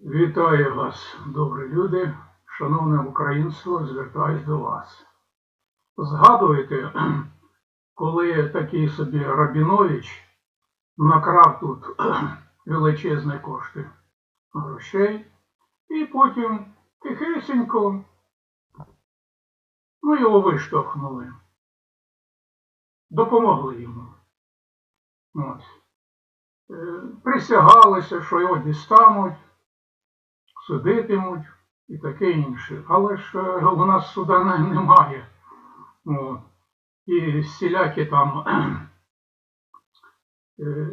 Вітаю вас, добрі люди, шановне українство, звертаюсь до вас. Згадуєте, коли такий собі Рабінович накрав тут величезні кошти грошей, і потім тихесенько, ну його виштовхнули, допомогли йому. Ось. Е, Присягалися, що його дістануть судитимуть і таке інше. Але ж е, у нас суда немає. От. І всілякі там е,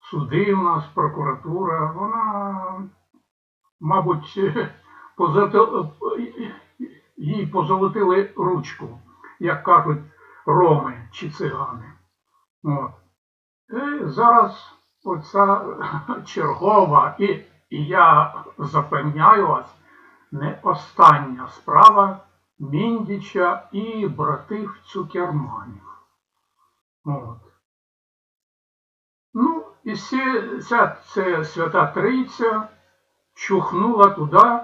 суди у нас, прокуратура, вона, мабуть, е, позати- е, їй позолотили ручку, як кажуть роми чи цигани. От. І зараз оця чергова і і я запевняю вас, не остання справа Міндіча і братів Цукерманів. От. Ну, і всі, ця свята Трійця чухнула туди.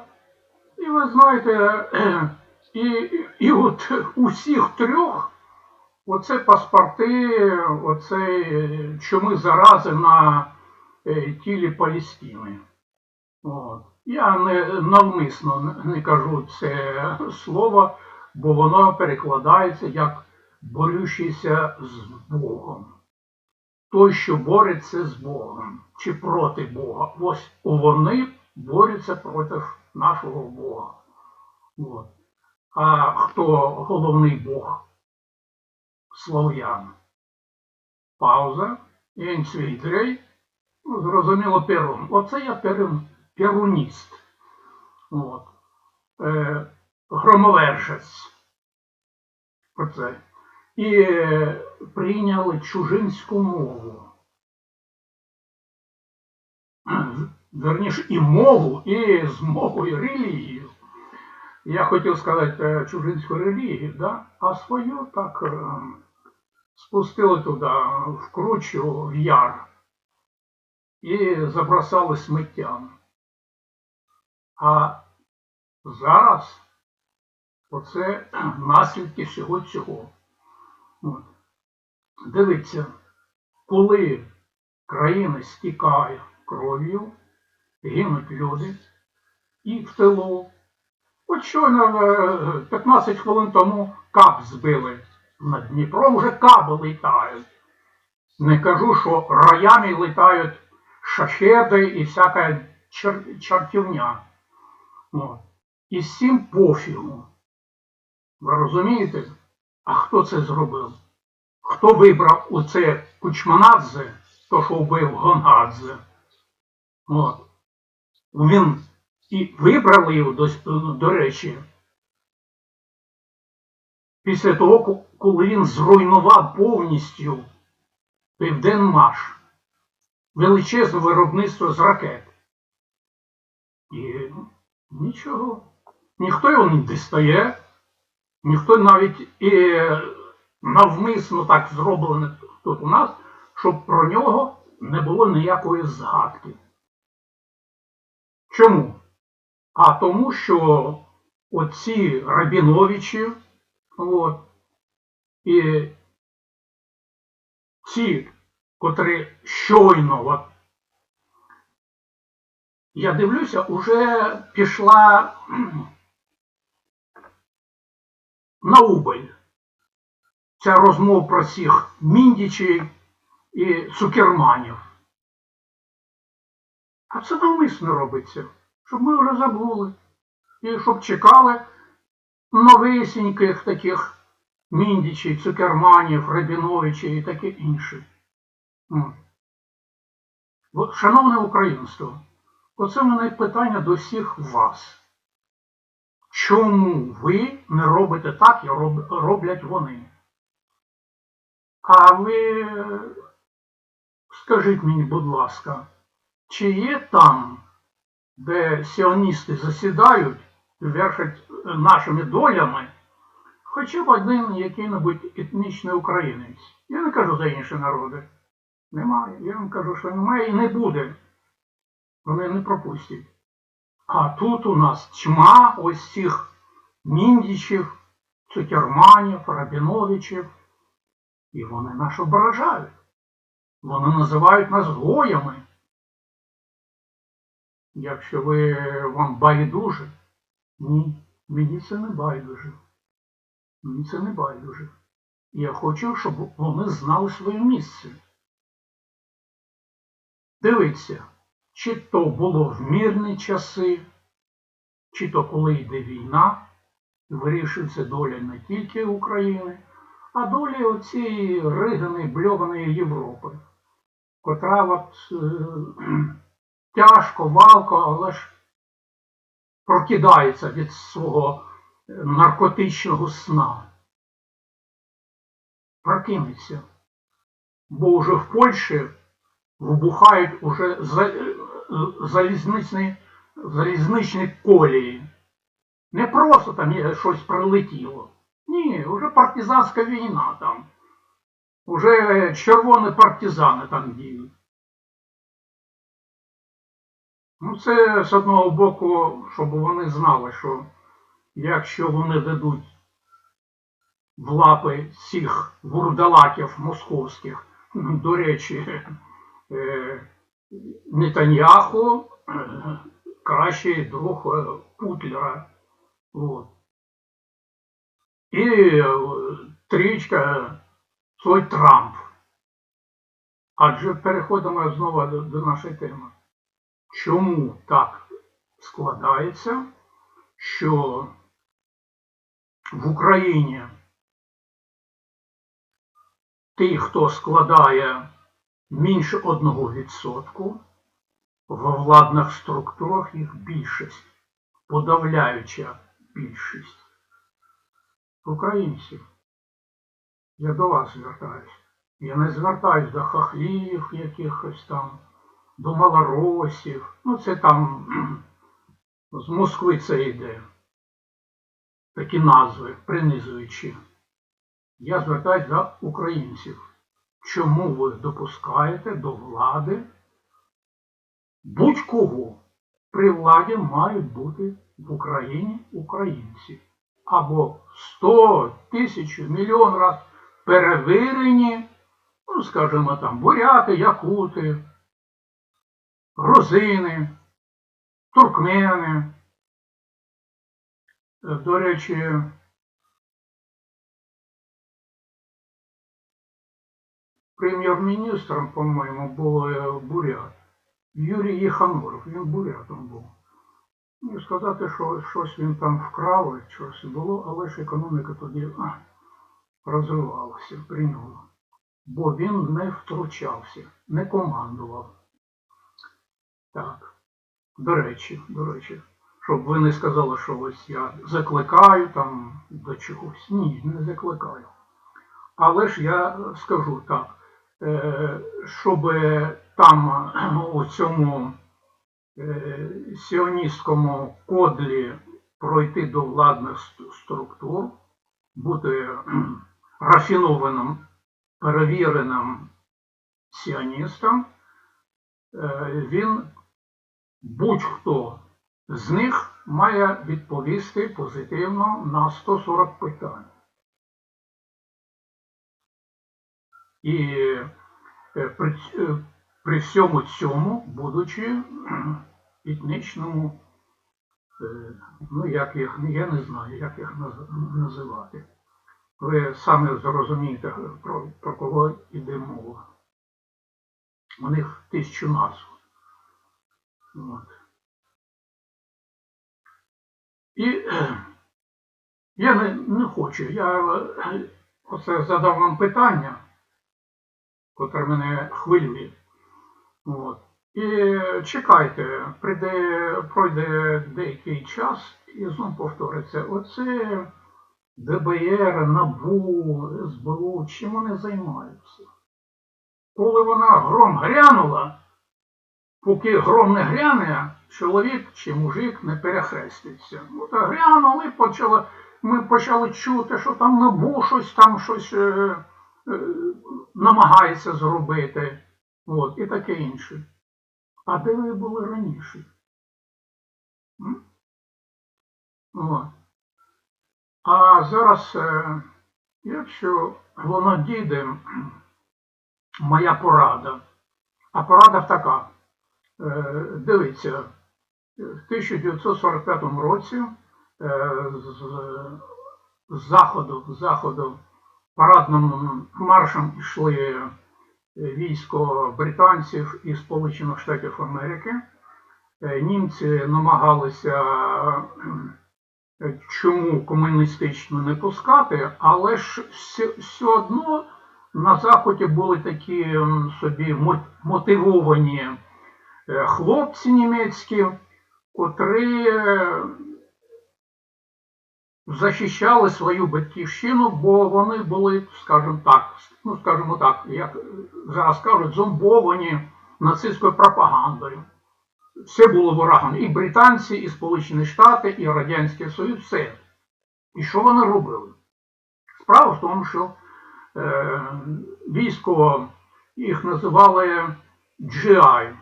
І ви знаєте, і, і от усіх трьох оце паспорти, оце чуми зарази на е, тілі Палестини. От. Я не навмисно не- кажу це слово, бо воно перекладається як борючийся з Богом. Той, що бореться з Богом чи проти Бога. Ось вони борються проти нашого Бога. От. А хто головний Бог? Слов'ян. Пауза. Інцвідрей. Ну, зрозуміло, Перун. Оце я перун, перуніст. От. Е, громовержець. Оце. І е, прийняли чужинську мову. Верніше, і мову, і з мовою релігію. Я хотів сказати е, чужинську релігію, да? а свою так е, спустили туди, в кручу, в яр і забросали сміттям. А зараз оце наслідки всього цього. От. Дивіться, коли країна стікає кров'ю, гинуть люди і в тилу. От щойно е, 15 хвилин тому кап збили над Дніпром, вже каби літають. Не кажу, що роями літають шахеди і всяка чер... чортівня. От. І всім пофігу. Ви розумієте? А хто це зробив? Хто вибрав оце Кучманадзе, то що вбив Гонгадзе? От. Він і вибрали його, до, до речі, після того, коли він зруйнував повністю Південмаш, величезне виробництво з ракет. І нічого. Ніхто його не дістає, ніхто навіть і навмисно так зроблено тут у нас, щоб про нього не було ніякої згадки. Чому? А тому, що оці Рабіновичі, от, і ці, котрі щойно, от, я дивлюся, уже пішла на убыль ця розмова про всіх міндічей і цукерманів. А це навмисно робиться, щоб ми вже забули. І щоб чекали новисіньких таких міндічей, цукерманів, Рабіновичів і таке інше. Шановне українство, оце мене питання до всіх вас. Чому ви не робите так, як роблять вони? А ви скажіть мені, будь ласка, чи є там, де сіоністи засідають і вершать е, нашими долями, хоча б один який-небудь етнічний українець? Я не кажу за інші народи. Немає. Я вам кажу, що немає і не буде. Вони не пропустять. А тут у нас тьма ось цих міндічів, цукерманів, рабіновичів. І вони нас ображають. Вони називають нас гоями. Якщо ви вам байдуже, ні, мені це не байдуже. Мені це не байдуже. Я хочу, щоб вони знали своє місце. Дивіться, чи то було в мирні часи, чи то коли йде війна, вирішується доля не тільки України, а доля оцієї риганої, бльованої Європи, котра от, е, тяжко, валко, але ж прокидається від свого е, наркотичного сна. Прокинеться. Бо вже в Польщі вибухають уже е, залізничні, залізничні колії. Не просто там щось прилетіло. Ні, вже партизанська війна там. Уже червоні партизани там діють. Ну, це з одного боку, щоб вони знали, що якщо вони дадуть в лапи цих вурдалаків московських, до речі, е, Нетаньяху е, кращий друг е, Путлера. От. І е, трічка той Трамп. Адже переходимо знову до нашої теми. Чому так складається, що в Україні ті, хто складає менше 1%, во владних структурах їх більшість, подавляюча більшість. Українців. Я до вас звертаюся. Я не звертаюсь до хахлів якихось там, до малоросів. Ну, це там з Москви це йде. Такі назви, принизуючі. Я звертаюсь до українців. Чому ви допускаєте до влади будь-кого? При владі мають бути в Україні українці. Або 100, тисячу, мільйон раз перевірені, ну, скажімо там, буряти, якути, грузини, туркмени. Е, До речі, прем'єр-міністром, по-моєму, був е, бурят. Юрій Єханоров, він бурятом був. Не сказати, що щось він там вкрав, щось було, але ж економіка тоді а, розвивалася при ньому. Бо він не втручався, не командував. Так. До речі, до речі, щоб ви не сказали, що ось я закликаю там до чогось. Ні, не закликаю. Але ж я скажу так, е, щоб там у цьому е, сіоністському кодлі пройти до владних структур, бути рафінованим, перевіреним сіоністом, е, він будь-хто з них має відповісти позитивно на 140 питань. І е, при, е, при всьому цьому, будучи етнічному, е, ну як їх, я не знаю, як їх називати. Ви самі зрозумієте, про, про кого йде мова. У них тисячу назв. От. І я не, не хочу. Я оце задав вам питання, котре мене хвилює. От. І чекайте, прийде, пройде деякий час і знову повториться. Оце ДБР, НАБУ, СБУ, чим вони займаються? Коли вона гром грянула, поки гром не гряне, чоловік чи мужик не перехреститься. От грянули, почали, ми почали чути, що там НАБУ щось там щось е, намагається зробити. От, і таке інше. А де ви були раніше? От. А зараз, е, якщо воно дійде, моя порада. А порада така. Е, Дивіться, в 1945 році е, з заходу, з заходу парадним маршем йшли військо британців і Сполучених Штатів Америки. Е, Німці намагалися е, чому комуністично не пускати, але ж все, одно на Заході були такі собі мотивовані е, хлопці німецькі, котрі захищали свою батьківщину, бо вони були, скажімо так, ну скажімо так, як зараз кажуть, зомбовані нацистською пропагандою. Все було ворогами. І британці, і Сполучені Штати, і Радянський Союз, все. І що вони робили? Справа в тому, що е, військо їх називали GI.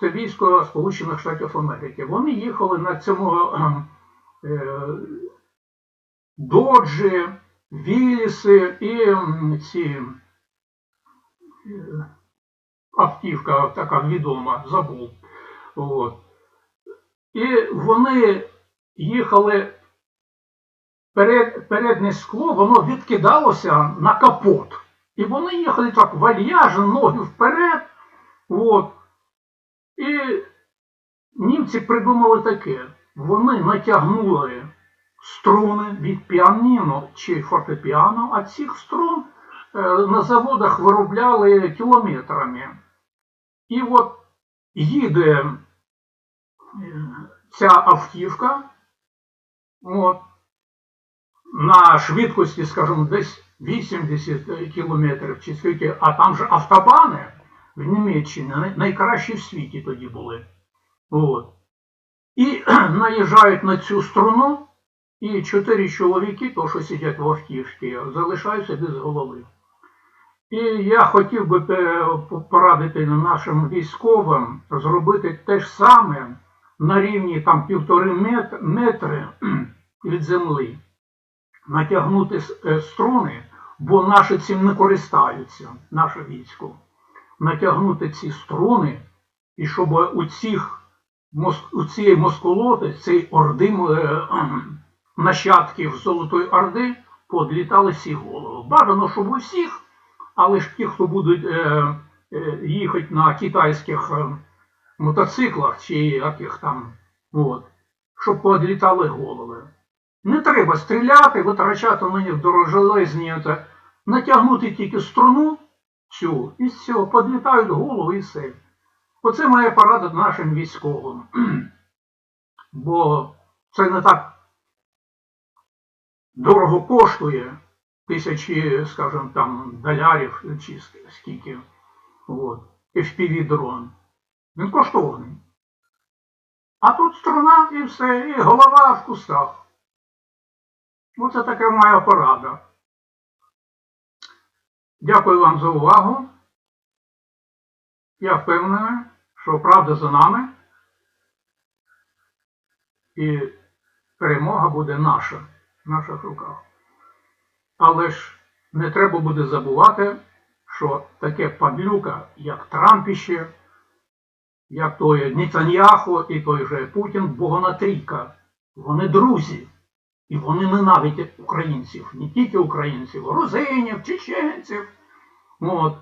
Це військо Сполучених Штатів Америки. Вони їхали на цьому е, доджі, віліси і ці е, автівка така відома, забув. От. І вони їхали перед, переднє скло, воно відкидалося на капот. І вони їхали так вальяжно, ноги вперед. От. І німці придумали таке. Вони натягнули струни від піаніно чи фортепіано, а цих струн е, на заводах виробляли кілометрами. І от їде е, ця автівка от, на швидкості, скажімо, десь 80 кілометрів чи скільки, а там же автобани в Німеччині найкращі в світі тоді були. От. І наїжджають на цю струну, і чотири чоловіки, то що сидять в автівці, залишаються без голови. І я хотів би порадити нашим військовим зробити те ж саме на рівні там півтори метри від землі, натягнути е, струни, бо наші цим не користаються, наше військо. Натягнути ці струни, і щоб у цих у цієї москолоти, цієї орди е, нащадків Золотої Орди, подлітали голови. Бажано, щоб усіх, але ж ті, хто будуть е, е, їхати на китайських е, мотоциклах чи яких там, от, щоб подлітали голови. Не треба стріляти, витрачати на них дорожелезні, натягнути тільки струну цю, і все, подлітають голови і все. Оце моя порада нашим військовим. Бо це не так дорого коштує тисячі, скажімо, там, долярів чи скільки. От. FPV дрон. Він коштовний. А тут струна і все, і голова в кустах. Оце така моя порада. Дякую вам за увагу. Я впевнений, що правда за нами. І перемога буде наша в наших руках. Але ж не треба буде забувати, що таке падлюка, як Трампіще, як той Нетаньяху і той же Путін, богонатрійка. Вони друзі. І вони ненавидять українців, не тільки українців, грузинів, чеченців. От.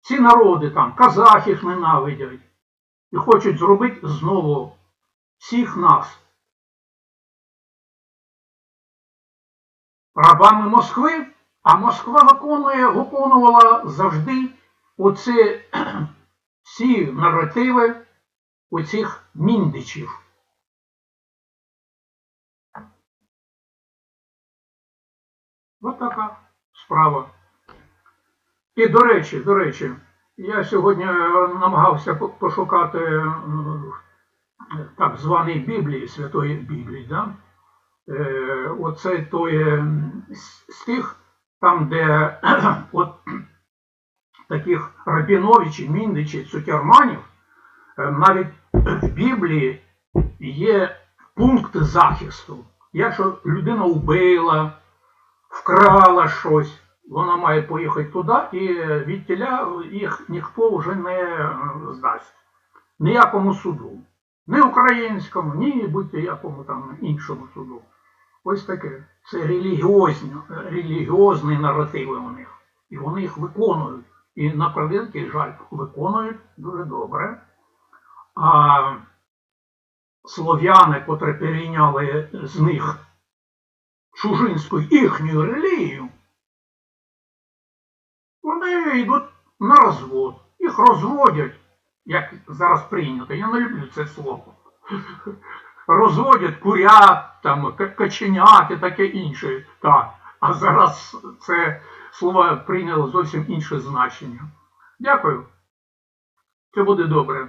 Ці народи там, казахів ненавидять. І хочуть зробити знову всіх нас рабами Москви, а Москва виконує, виконувала завжди оці всі наративи оцих міндичів. Ось така справа. І до речі, до речі, я сьогодні е, намагався пошукати так званої Біблії, Святої Біблії, да? Е, оце той е, стих, там, де от таких Рабіновичів, Міндичів, Цукерманів, е, навіть в Біблії є пункти захисту. Якщо людина вбила, вкрала щось, вона має поїхати туди, і відтіля їх ніхто вже не здасть. Ніякому суду. Ні українському, ні будь-якому там іншому суду. Ось таке. Це релігіозні, релігіозні наративи у них. І вони їх виконують. І на превеликий жаль, виконують дуже добре. А слов'яни, котрі перейняли з них чужинську їхню релігію, вони йдуть на розвод. Їх розводять, як зараз прийнято. Я не люблю це слово. Розводять курят, там, каченят і таке інше. Так. А зараз це слово прийняло зовсім інше значення. Дякую. Це буде добре.